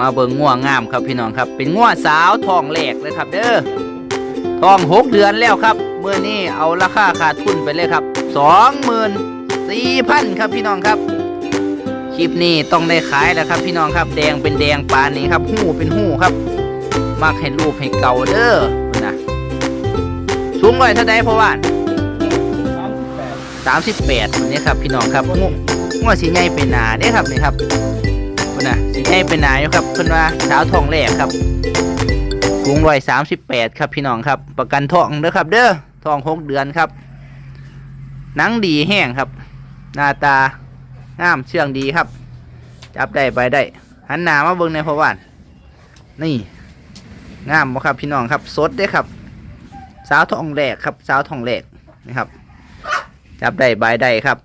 มาเบิ่งง่วงามครับพี่น้องครับ เป็นง่วสาวทองแหลกเลยครับเด้อทองหกเดือนแล้วครับเมื่อนี้เอาราคาขาดทุนไปเลยครับสองหมื่นสี่พันครับพี่น้องครับคลิปนี้ต้องได้ขายแล้วครับ พี่น้องครับ แดงเป็นแดงปานนี้ครับหูเป็นหูครับมักให้รูปให้เก่าเด้อนะสูงร้อยเท่าใดเพราะว่าสามสิบแปดสามสิบแปดนี่ครับพี่น้องครับงูงูสีใหญ่เป็นหนาเด้ครับนี่ครับ คุณน่ะสีใหญ่เป็นหนายครับเพิ่นว่าสาวทองแหลกครับสูงร้อยสามสิบแปดครับพี่น้องครับ ประกันทองเด้อครับ เด้อทองหกเดือนครับหนังดีแห้งครับ หน้าตางามเชื่องดีครับ จับได้ไปได้ หันหน้ามาเบิ่งในพว่านนี่งามบ่ครับพี่น้องครับสดเด้ครับ สาวทองแหลกครับ สาวทองแหลกนะครับ จับได้ใบได้ครับ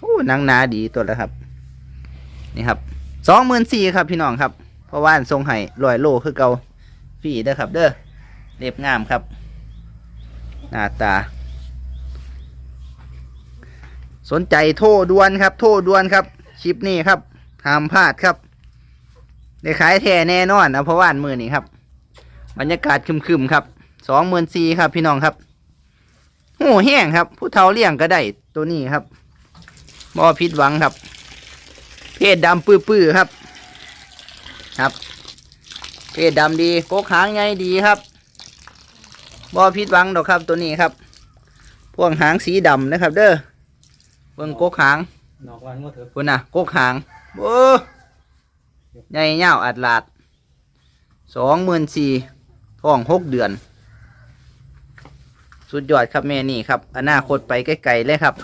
โอ้นังหนาดีตัวแล้วครับ นี่ครับ สองหมื่นสี่ครับพี่น้องครับ เพราะว่านทรงไห้ลอยโลคือเกาฟรีเด้อครับ เด้อเรียบงามครับ หน้าตา สนใจโทรด่วนครับ โทรด่วนครับคลิปนี้ครับห้ามพลาดครับได้ขายแท้แน่นอนนะเพราะว่านมือนี้ครับบรรยากาศครึมๆครับสองหมื่นสี่ครับ พี่น้องครับหูแห้งครับ ผู้เฒ่าเลี้ยงก็ได้ตัวนี้ครับบ่ผิดหวังครับ เพศดำปื้อๆครับ ครับ เพศดำดีกกหางไงดีครับบ่ผิดหวังดอกครับตัวนี้ครับ พวกหางสีดำนะครับ เด้อเบิ่งกกหางนอกวันก็เถอะคุณน่ะกกหางโอ้ใหญ่เงาวอัดลาดสองหมื่นสี่ท้องหกเดือน สุดยอดครับแม่นี่ครับ อนาคตไปไกลๆเลยครับ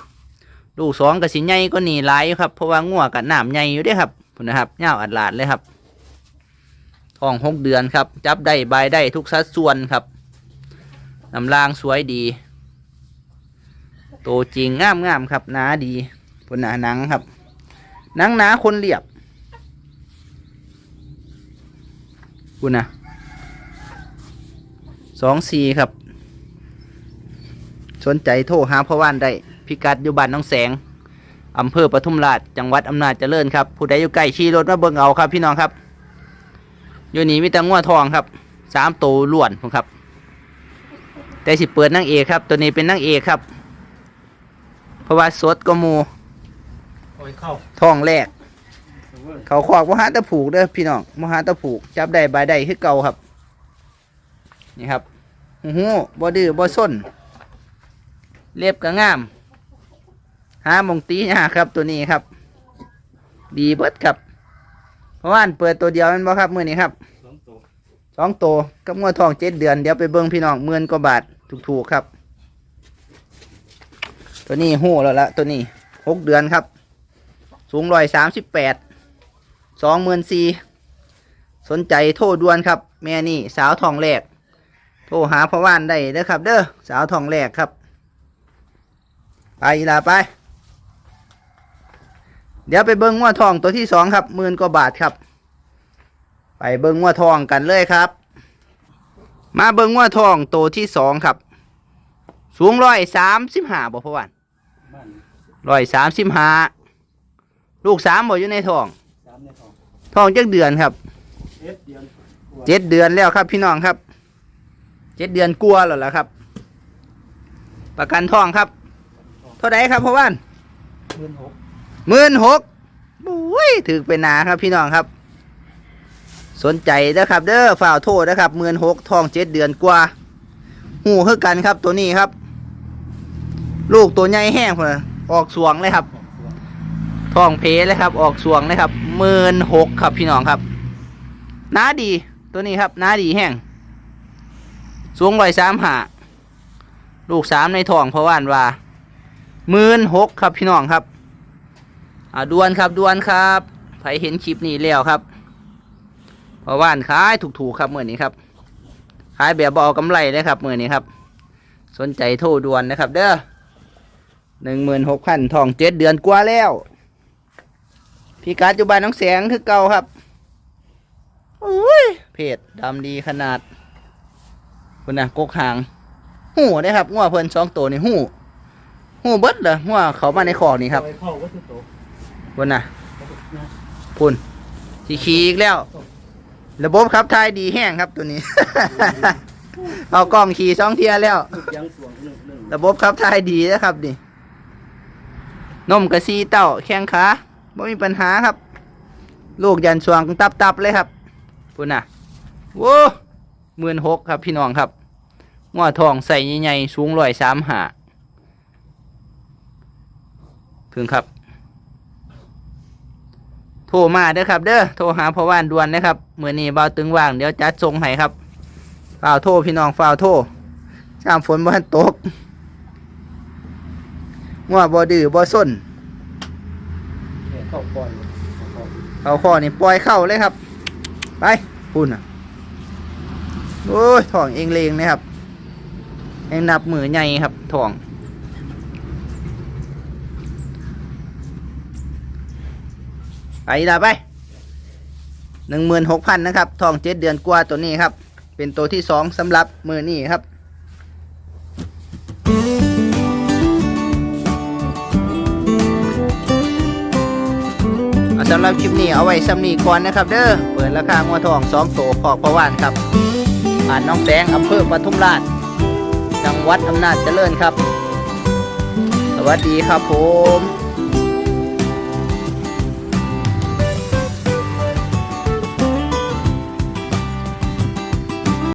ลูกสองกับสิใหญ่ก็หนีหลายอยู่ครับเพราะว่างัวกับน้ำใหญ่อยู่ด้อครับพุ่นะครับเงาวอัดลาดเลยครับท้องหกเดือนครับ จับได้ใบได้ทุกสัดส่วนครับน้ำลางสวยดีโตจริงงามงามครับหนาดีพุ่นหนาหนังครับหนังหนาคนเรียบพุ่นนะสองสี่ครับ สนใจโทรหาพ่อว่านได้ พิกัดอยู่บ้านน้องแสงอำเภอปทุมราชจังหวัดอำนาจเจริญครับผู้ใดอยู่ใกล้ขี่รถมาเบิ่งเอาครับ พี่น้องครับอยู่นี่มีแต่งัวทองครับสามตัวล้วนผมครับ แต่สิเปิดนั่งเอกครับ ตัวนี้เป็นนั่งเอกครับ เพราะว่าสดก็หมูโอ้ยเข้าทองแรก เขาขอกมหาตะผูกเด้อพี่น้องมหาตะผูก จับได้บายได้คือเก่าครับ นี่ครับหูหูบ่ดื้อบ่ส้น เล็บก็งาม หาหมองตีหาครับตัวนี้ครับ ดีเบิดครับ เพราะว่าอันเปิดตัวเดียวแมันบ่ครับมือนี้ครับสองตัวสองตัวกับงวดทองเจ็ดเดือนเดี๋ยวไปเบิ้งพี่น้องหมื่นกว่าบาทถูกๆครับ ตัวนี้หู้แล้วละตัวนี้หกเดือนครับ สูงร้อยสามสิบแปดสองหมื่นสี่สนใจโทรด่วนครับ แม่นี่สาวทองแรกโทรหาพ่อว่านได้เด้อครับ เด้อสาวทองแรกครับ ไปอีลาไป เดี๋ยวไปเบิ้งงวดทองตัวที่สองครับหมื่นกว่าบาทครับ ไปเบิ้งงวดทองกันเลยครับ มาเบิ้งงวดทองตัวที่สองครับ สูงร้อยสามสิบห้าบ่พ่อวันร้อยสามสิบห้าลูกสามบ่อยู่ในทองทองท้องจักเดือนครับเจ็ดเดือนแล้วครับพี่น้องครับเจ็ดเดือนกลัวแล้วล่ะครับ ประกันทองครับ เท่าไหร่ครับพ่อวันเดือนหก หมื่นหกบุ้ยถือเป็นหนาครับพี่น้องครับ สนใจเด้อครับ เด้อฝ่าวโทษนะครับหมื่นหกทองเจ็ดเดือนกว่า หูคือกันครับตัวนี้ครับ ลูกตัวใหญ่แห้งเลยออกสวงเลยครับทองเพเลยครับ ออกสวงเลยครับหมื่นหกครับพี่น้องครับหน้าดีตัวนี้ครับหน้าดีแห้งสูงร้อยสามหาลูกสามในทองเพราะว่านว่าหมื่นหกครับพี่น้องครับ อ่าดวนครับดวนครับใครเห็นคลิปนี้แล้วครับเพราะว่านขายถูกๆครับเมื่อนี้ครับขายแบบบเอากำไรเลยครับเมื่อนี้ครับ สนใจโทรด่วนนะครับ เด้อหนึ่งหมื่นหกพันทองเจ็ดเดือนกว่าแล้วพี่การจุบานน้องแสงคือเก่าครับอุ้ยเพจดำดีขนาดคุณนะกกหาง หูได้ครับงัวเพิ่นสองตัวนี่หูหูเบิดเลยงัวเขามาในคอนี่ครับ โอ้ยเข้าก็คือโตคุณนะนะพุ่นสีขีอีกแล้ว ระบบขับถ่ายดีแห้งครับตัวนี้ เอากล้องขี่สองเทียแล้ว ยังสวงหนึ่งหนึ่งระบบขับถ่ายดีนะครับนี่นมกระซีเต้าแข้งขาไม่มีปัญหาครับ ลูกยันสวงตับตับๆเลยครับพุ่นน่ะโว้หมื่นหกครับพี่น้องครับงัวทองใส่ใหญ่ๆสูงร้อยสามหาถึงครับ โทรมาเด้อครับ เด้อโทรหาพ่อว่านด่วนนะครับเมื่อนี้เบาตึงว่างเดี๋ยวจัดส่งให้ครับฝ่าวโทรพี่น้องฝ่าวโทรจามฝนบ่ทันตกงัวบ่ดื้อบ่ส้นเข้าปอยเขาข้อนี่ปล่อยเข้าเลยครับ ไปปุ่นอะโอ้ยถ่องเองเลงนะครับเองนับมือใหญ่ครับถ่อง ไปละไปหนึ่งหมื่นหกพันนะครับทองเจ็ดเดือนกว่าตัวนี้ครับ เป็นตัวที่สองสำหรับมือนี้ครับสำหรับคลิปนี้เอาไว้ซ้ำนี้ก่อนนะครับ เด้อเปิดราคางัวทองสองโตขอกประวานครับผ่านน้องแสงอำเภอปทุมราชจังหวัดอำนาจเจริญครับ สวัสดีครับผม